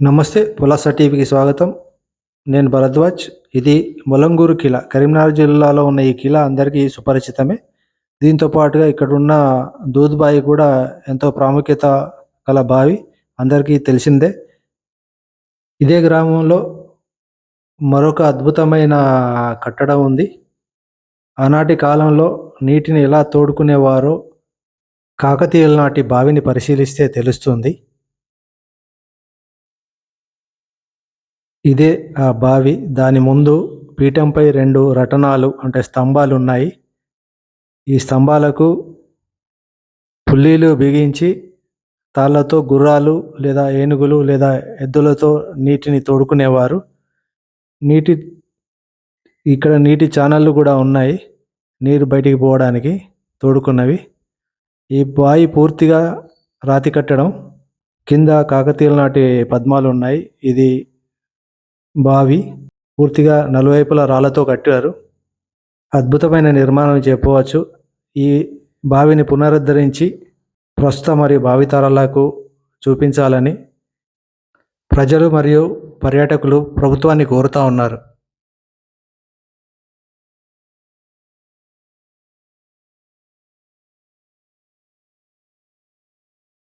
నమస్తే పులాస టీవీకి స్వాగతం. నేను భరద్వాజ్. ఇది మొలంగూరు కిలా కరీంనగర్ జిల్లాలో ఉన్న ఈ కిలా అందరికీ సుపరిచితమే. దీంతో పాటుగా ఇక్కడ ఉన్న దూద్బాయి కూడా ఎంతో ప్రాముఖ్యత గల బావి అందరికీ తెలిసిందే. ఇదే గ్రామంలో మరొక అద్భుతమైన కట్టడం ఉంది. ఆనాటి కాలంలో నీటిని ఎలా తోడుకునేవారో కాకతీయుల నాటి బావిని పరిశీలిస్తే తెలుస్తుంది. ఇదే ఆ బావి. దాని ముందు పీఠంపై రెండు రటనాలు అంటే స్తంభాలు ఉన్నాయి. ఈ స్తంభాలకు పుల్లీలు బిగించి తాళ్ళతో గుర్రాలు లేదా ఏనుగులు లేదా ఎద్దులతో నీటిని తోడుకునేవారు. నీటి ఇక్కడ నీటి ఛానళ్ళు కూడా ఉన్నాయి నీరు బయటికి పోవడానికి తోడుకున్నవి. ఈ బావి పూర్తిగా రాతి కట్టడం కింద కాకతీయుల నాటి పద్మాలు ఉన్నాయి. ఇది బావి పూర్తిగా నలువైపులా రాళ్ళతో కట్టారు. అద్భుతమైన నిర్మాణం చెప్పవచ్చు. ఈ బావిని పునరుద్ధరించి ప్రస్తుత మరియు భావితరాలకు చూపించాలని ప్రజలు మరియు పర్యాటకులు ప్రభుత్వాన్ని కోరుతా ఉన్నారు.